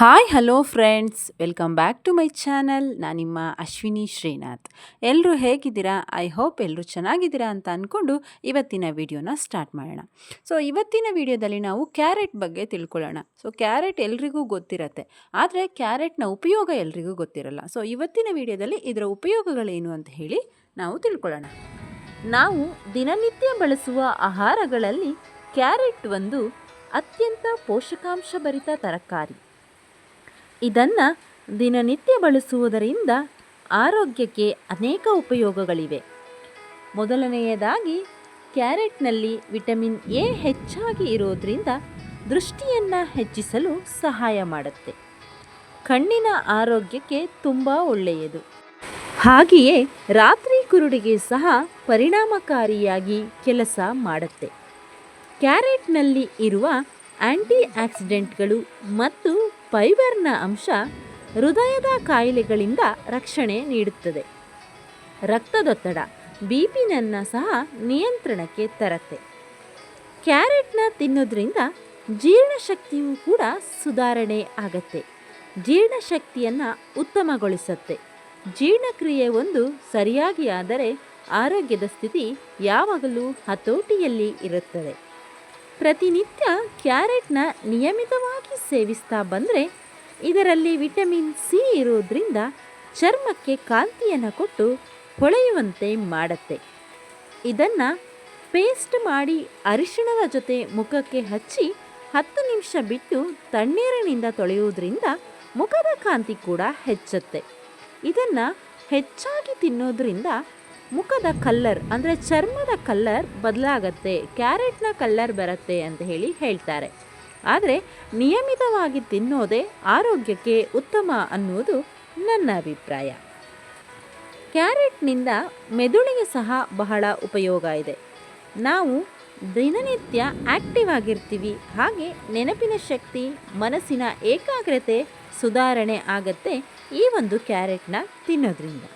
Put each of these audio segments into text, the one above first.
Hi, hello friends. Welcome back to my channel. ನಾನು ನಿಮ್ಮ ಅಶ್ವಿನಿ ಶ್ರೀನಾಥ್. ಎಲ್ಲರೂ ಹೇಗಿದ್ದೀರಾ? ಐ ಹೋಪ್ ಎಲ್ಲರೂ ಚೆನ್ನಾಗಿದ್ದೀರಾ ಅಂತ ಅಂದ್ಕೊಂಡು ಇವತ್ತಿನ ವಿಡಿಯೋನ ಸ್ಟಾರ್ಟ್ ಮಾಡೋಣ. ಸೊ, ಇವತ್ತಿನ ವಿಡಿಯೋದಲ್ಲಿ ನಾವು ಕ್ಯಾರೆಟ್ ಬಗ್ಗೆ ತಿಳ್ಕೊಳ್ಳೋಣ. ಸೊ, ಕ್ಯಾರೆಟ್ ಎಲ್ರಿಗೂ ಗೊತ್ತಿರತ್ತೆ. ಆದರೆ ಕ್ಯಾರೆಟ್ನ ಉಪಯೋಗ ಎಲ್ರಿಗೂ ಗೊತ್ತಿರಲ್ಲ. ಸೊ, ಇವತ್ತಿನ ವಿಡಿಯೋದಲ್ಲಿ ಇದರ ಉಪಯೋಗಗಳೇನು ಅಂತ ಹೇಳಿ ನಾವು ತಿಳ್ಕೊಳ್ಳೋಣ. ನಾವು ದಿನನಿತ್ಯ ಬಳಸುವ ಆಹಾರಗಳಲ್ಲಿ ಕ್ಯಾರೆಟ್ ಒಂದು ಅತ್ಯಂತ ಪೋಷಕಾಂಶಭರಿತ ತರಕಾರಿ. ಇದನ್ನು ದಿನನಿತ್ಯ ಬಳಸುವುದರಿಂದ ಆರೋಗ್ಯಕ್ಕೆ ಅನೇಕ ಉಪಯೋಗಗಳಿವೆ. ಮೊದಲನೆಯದಾಗಿ, ಕ್ಯಾರೆಟ್ನಲ್ಲಿ ವಿಟಮಿನ್ ಎ ಹೆಚ್ಚಾಗಿ ಇರೋದ್ರಿಂದ ದೃಷ್ಟಿಯನ್ನು ಹೆಚ್ಚಿಸಲು ಸಹಾಯ ಮಾಡುತ್ತೆ. ಕಣ್ಣಿನ ಆರೋಗ್ಯಕ್ಕೆ ತುಂಬ ಒಳ್ಳೆಯದು. ಹಾಗೆಯೇ ರಾತ್ರಿ ಕುರುಡಿಗೆ ಸಹ ಪರಿಣಾಮಕಾರಿಯಾಗಿ ಕೆಲಸ ಮಾಡುತ್ತೆ. ಕ್ಯಾರೆಟ್ನಲ್ಲಿ ಇರುವ ಆಂಟಿ ಆಕ್ಸಿಡೆಂಟ್ಗಳು ಮತ್ತು ಫೈಬರ್ನ ಅಂಶ ಹೃದಯದ ಕಾಯಿಲೆಗಳಿಂದ ರಕ್ಷಣೆ ನೀಡುತ್ತದೆ. ರಕ್ತದೊತ್ತಡ ಬಿ ಪಿನನ್ನು ಸಹ ನಿಯಂತ್ರಣಕ್ಕೆ ತರತ್ತೆ. ಕ್ಯಾರೆಟ್ನ ತಿನ್ನೋದ್ರಿಂದ ಜೀರ್ಣಶಕ್ತಿಯೂ ಕೂಡ ಸುಧಾರಣೆ ಆಗತ್ತೆ. ಜೀರ್ಣಶಕ್ತಿಯನ್ನು ಉತ್ತಮಗೊಳಿಸುತ್ತೆ. ಜೀರ್ಣಕ್ರಿಯೆ ಒಂದು ಸರಿಯಾಗಿ ಆದರೆ ಆರೋಗ್ಯದ ಸ್ಥಿತಿ ಯಾವಾಗಲೂ ಹತೋಟಿಯಲ್ಲಿ ಇರುತ್ತದೆ. ಪ್ರತಿನಿತ್ಯ ಕ್ಯಾರೆಟ್ನ ನಿಯಮಿತವಾಗಿ ಸೇವಿಸ್ತಾ ಬಂದರೆ ಇದರಲ್ಲಿ ವಿಟಮಿನ್ ಸಿ ಇರೋದ್ರಿಂದ ಚರ್ಮಕ್ಕೆ ಕಾಂತಿಯನ್ನು ಕೊಟ್ಟು ಹೊಳೆಯುವಂತೆ ಮಾಡುತ್ತೆ. ಇದನ್ನು ಪೇಸ್ಟ್ ಮಾಡಿ ಅರಿಶಿಣದ ಜೊತೆ ಮುಖಕ್ಕೆ ಹಚ್ಚಿ ಹತ್ತು ನಿಮಿಷ ಬಿಟ್ಟು ತಣ್ಣೀರಿನಿಂದ ತೊಳೆಯುವುದರಿಂದ ಮುಖದ ಕಾಂತಿ ಕೂಡ ಹೆಚ್ಚುತ್ತೆ. ಇದನ್ನು ಹೆಚ್ಚಾಗಿ ತಿನ್ನೋದ್ರಿಂದ ಮುಖದ ಕಲ್ಲರ್, ಅಂದರೆ ಚರ್ಮದ ಕಲ್ಲರ್ ಬದಲಾಗತ್ತೆ, ಕ್ಯಾರೆಟ್ನ ಕಲ್ಲರ್ ಬರುತ್ತೆ ಅಂತ ಹೇಳಿ ಹೇಳ್ತಾರೆ. ಆದರೆ ನಿಯಮಿತವಾಗಿ ತಿನ್ನೋದೇ ಆರೋಗ್ಯಕ್ಕೆ ಉತ್ತಮ ಅನ್ನುವುದು ನನ್ನ ಅಭಿಪ್ರಾಯ. ಕ್ಯಾರೆಟ್ನಿಂದ ಮೆದುಳಿಗೆ ಸಹ ಬಹಳ ಉಪಯೋಗ ಇದೆ. ನಾವು ದಿನನಿತ್ಯ ಆಕ್ಟಿವ್ ಆಗಿರ್ತೀವಿ, ಹಾಗೆ ನೆನಪಿನ ಶಕ್ತಿ, ಮನಸ್ಸಿನ ಏಕಾಗ್ರತೆ ಸುಧಾರಣೆ ಆಗತ್ತೆ ಈ ಒಂದು ಕ್ಯಾರೆಟ್ನ ತಿನ್ನೋದ್ರಿಂದ.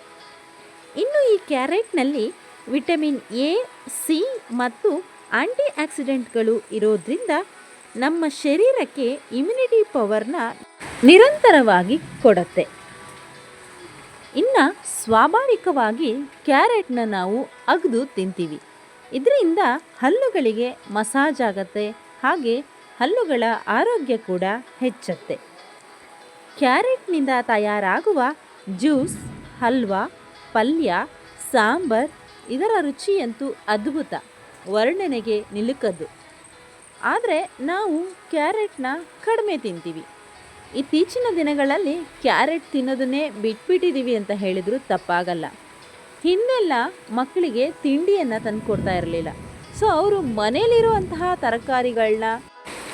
ಇನ್ನು ಈ ಕ್ಯಾರೆಟ್ನಲ್ಲಿ ವಿಟಮಿನ್ ಎ, ಸಿ ಮತ್ತು ಆಂಟಿ ಆಕ್ಸಿಡೆಂಟ್ಗಳು ಇರೋದ್ರಿಂದ ನಮ್ಮ ಶರೀರಕ್ಕೆ ಇಮ್ಯುನಿಟಿ ಪವರ್ನ ನಿರಂತರವಾಗಿ ಕೊಡುತ್ತೆ. ಇನ್ನು ಸ್ವಾಭಾವಿಕವಾಗಿ ಕ್ಯಾರೆಟ್ನ ನಾವು ಅಗ್ದು ತಿಂತೀವಿ. ಇದರಿಂದ ಹಲ್ಲುಗಳಿಗೆ ಮಸಾಜ್ ಆಗತ್ತೆ, ಹಾಗೆ ಹಲ್ಲುಗಳ ಆರೋಗ್ಯ ಕೂಡ ಹೆಚ್ಚುತ್ತೆ. ಕ್ಯಾರೆಟ್ನಿಂದ ತಯಾರಾಗುವ ಜ್ಯೂಸ್, ಹಲ್ವಾ ಪಲ್ಯ, ಸಾಂಬಾರ್ ಇದರ ರುಚಿಯಂತೂ ಅದ್ಭುತ. ವರ್ಣನೆಗೆ ನಿಲುಕದ್ದು. ಆದರೆ ನಾವು ಕ್ಯಾರೆಟ್ನ ಕಡಿಮೆ ತಿಂತೀವಿ. ಇತ್ತೀಚಿನ ದಿನಗಳಲ್ಲಿ ಕ್ಯಾರೆಟ್ ತಿನ್ನೋದನ್ನೇ ಬಿಟ್ಬಿಟ್ಟಿದ್ದೀವಿ ಅಂತ ಹೇಳಿದರೂ ತಪ್ಪಾಗಲ್ಲ. ಹಿಂದೆಲ್ಲ ಮಕ್ಕಳಿಗೆ ತಿಂಡಿಯನ್ನು ತಂದುಕೊಡ್ತಾ ಇರಲಿಲ್ಲ. ಸೊ ಅವರು ಮನೇಲಿರುವಂತಹ ತರಕಾರಿಗಳನ್ನ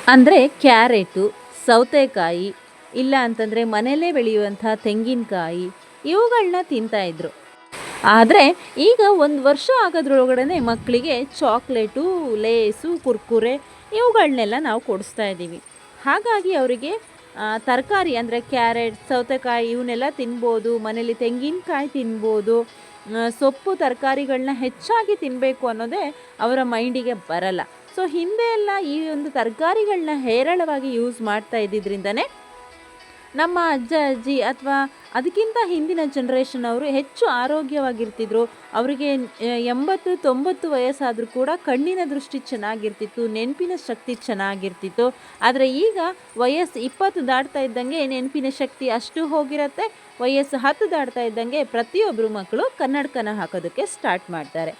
ಅಂದರೆ ಕ್ಯಾರೆಟು, ಸೌತೆಕಾಯಿ, ಇಲ್ಲ ಅಂತಂದರೆ ಮನೆಯಲ್ಲೇ ಬೆಳೆಯುವಂಥ ತೆಂಗಿನಕಾಯಿ ಇವುಗಳನ್ನ ತಿಂತಾಯಿದ್ರು ಆದರೆ ಈಗ ಒಂದು ವರ್ಷ ಆಗೋದ್ರೊಳಗಡೆ ಮಕ್ಕಳಿಗೆ ಚಾಕ್ಲೇಟು, ಲೇಸು, ಕುರ್ಕುರೆ ಇವುಗಳನ್ನೆಲ್ಲ ನಾವು ಕೊಡಿಸ್ತಾ ಇದ್ದೀವಿ. ಹಾಗಾಗಿ ಅವರಿಗೆ ತರಕಾರಿ ಅಂದರೆ ಕ್ಯಾರೆಟ್, ಸೌತೆಕಾಯಿ ಇವನ್ನೆಲ್ಲ ತಿನ್ಬೋದು, ಮನೇಲಿ ತೆಂಗಿನಕಾಯಿ ತಿನ್ಬೋದು ಸೊಪ್ಪು ತರಕಾರಿಗಳನ್ನ ಹೆಚ್ಚಾಗಿ ತಿನ್ನಬೇಕು ಅನ್ನೋದೇ ಅವರ ಮೈಂಡಿಗೆ ಬರಲ್ಲ. ಸೊ ಹಿಂದೆ ಎಲ್ಲ ಈ ಒಂದು ತರಕಾರಿಗಳನ್ನ ಹೇರಳವಾಗಿ ಯೂಸ್ ಮಾಡ್ತಾ ಇದ್ದಿದ್ರಿಂದನೇ ನಮ್ಮ ಅಜ್ಜ, ಅಜ್ಜಿ ಅಥವಾ ಅದಕ್ಕಿಂತ ಹಿಂದಿನ ಜನ್ರೇಷನ್ ಅವರು ಹೆಚ್ಚು ಆರೋಗ್ಯವಾಗಿರ್ತಿದ್ರು. ಅವರಿಗೆ ಎಂಬತ್ತು, ತೊಂಬತ್ತು ವಯಸ್ಸಾದರೂ ಕೂಡ ಕಣ್ಣಿನ ದೃಷ್ಟಿ ಚೆನ್ನಾಗಿರ್ತಿತ್ತು, ನೆನಪಿನ ಶಕ್ತಿ ಚೆನ್ನಾಗಿರ್ತಿತ್ತು. ಆದರೆ ಈಗ ವಯಸ್ಸು ಇಪ್ಪತ್ತು ದಾಟ್ತಾ ಇದ್ದಂಗೆ ನೆನಪಿನ ಶಕ್ತಿ ಅಷ್ಟು ಹೋಗಿರತ್ತೆ. ವಯಸ್ಸು ಹತ್ತು ದಾಟ್ತಾ ಇದ್ದಂಗೆ ಪ್ರತಿಯೊಬ್ಬರು ಮಕ್ಕಳು ಕನ್ನಡಕನ ಹಾಕೋದಕ್ಕೆ ಸ್ಟಾರ್ಟ್ ಮಾಡ್ತಾರೆ.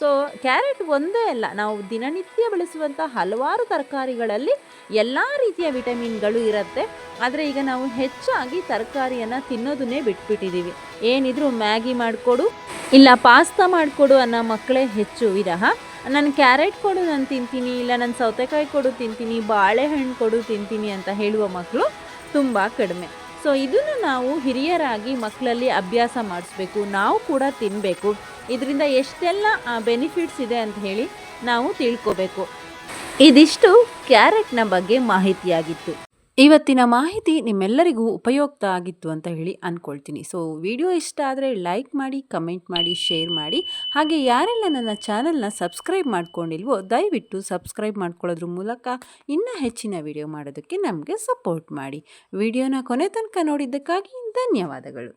ಸೊ ಕ್ಯಾರೆಟ್ ಒಂದೇ ಅಲ್ಲ. ನಾವು ದಿನನಿತ್ಯ ಬಳಸುವಂಥ ಹಲವಾರು ತರಕಾರಿಗಳಲ್ಲಿ ಎಲ್ಲ ರೀತಿಯ ವಿಟಮಿನ್ಗಳು ಇರುತ್ತೆ. ಆದರೆ ಈಗ ನಾವು ಹೆಚ್ಚಾಗಿ ತರಕಾರಿಯನ್ನು ತಿನ್ನೋದನ್ನೇ ಬಿಟ್ಬಿಟ್ಟಿದ್ದೀವಿ ಏನಿದ್ರು ಮ್ಯಾಗಿ ಮಾಡಿಕೊಡು, ಇಲ್ಲ ಪಾಸ್ತಾ ಮಾಡಿಕೊಡು ಅನ್ನೋ ಮಕ್ಕಳೇ ಹೆಚ್ಚು ವಿರಹ. ನಾನು ಕ್ಯಾರೆಟ್ ಕೊಡು, ನಾನು ತಿಂತೀನಿ, ಇಲ್ಲ ನಾನು ಸೌತೆಕಾಯಿ ಕೊಡು, ತಿಂತೀನಿ, ಬಾಳೆಹಣ್ಣು ಕೊಡು, ತಿಂತೀನಿ ಅಂತ ಹೇಳುವ ಮಕ್ಕಳು ತುಂಬ ಕಡಿಮೆ. ಸೊ ಇದನ್ನು ನಾವು ಹಿರಿಯರಾಗಿ ಮಕ್ಕಳಲ್ಲಿ ಅಭ್ಯಾಸ ಮಾಡಿಸ್ಬೇಕು. ನಾವು ಕೂಡ ತಿನ್ನಬೇಕು ಇದರಿಂದ ಎಷ್ಟೆಲ್ಲ ಬೆನಿಫಿಟ್ಸ್ ಇದೆ ಅಂತ ಹೇಳಿ ನಾವು ತಿಳ್ಕೋಬೇಕು. ಇದಿಷ್ಟು ಕ್ಯಾರೆಟ್ನ ಬಗ್ಗೆ ಮಾಹಿತಿಯಾಗಿತ್ತು. ಇವತ್ತಿನ ಮಾಹಿತಿ ನಿಮ್ಮೆಲ್ಲರಿಗೂ ಉಪಯುಕ್ತ ಆಗಿತ್ತು ಅಂತ ಹೇಳಿ ಅಂದ್ಕೊಳ್ತೀನಿ ಸೊ ವಿಡಿಯೋ ಇಷ್ಟ ಆದರೆ ಲೈಕ್ ಮಾಡಿ ಕಮೆಂಟ್ ಮಾಡಿ ಶೇರ್ ಮಾಡಿ. ಹಾಗೆ ಯಾರೆಲ್ಲ ನನ್ನ ಚಾನಲ್ನ ಸಬ್ಸ್ಕ್ರೈಬ್ ಮಾಡ್ಕೊಂಡಿಲ್ವೋ, ದಯವಿಟ್ಟು ಸಬ್ಸ್ಕ್ರೈಬ್ ಮಾಡ್ಕೊಳ್ಳೋದ್ರ ಮೂಲಕ ಇನ್ನೂ ಹೆಚ್ಚಿನ ವಿಡಿಯೋ ಮಾಡೋದಕ್ಕೆ ನಮಗೆ ಸಪೋರ್ಟ್ ಮಾಡಿ. ವಿಡಿಯೋನ ಕೊನೆ ತನಕ ನೋಡಿದ್ದಕ್ಕಾಗಿ ಧನ್ಯವಾದಗಳು.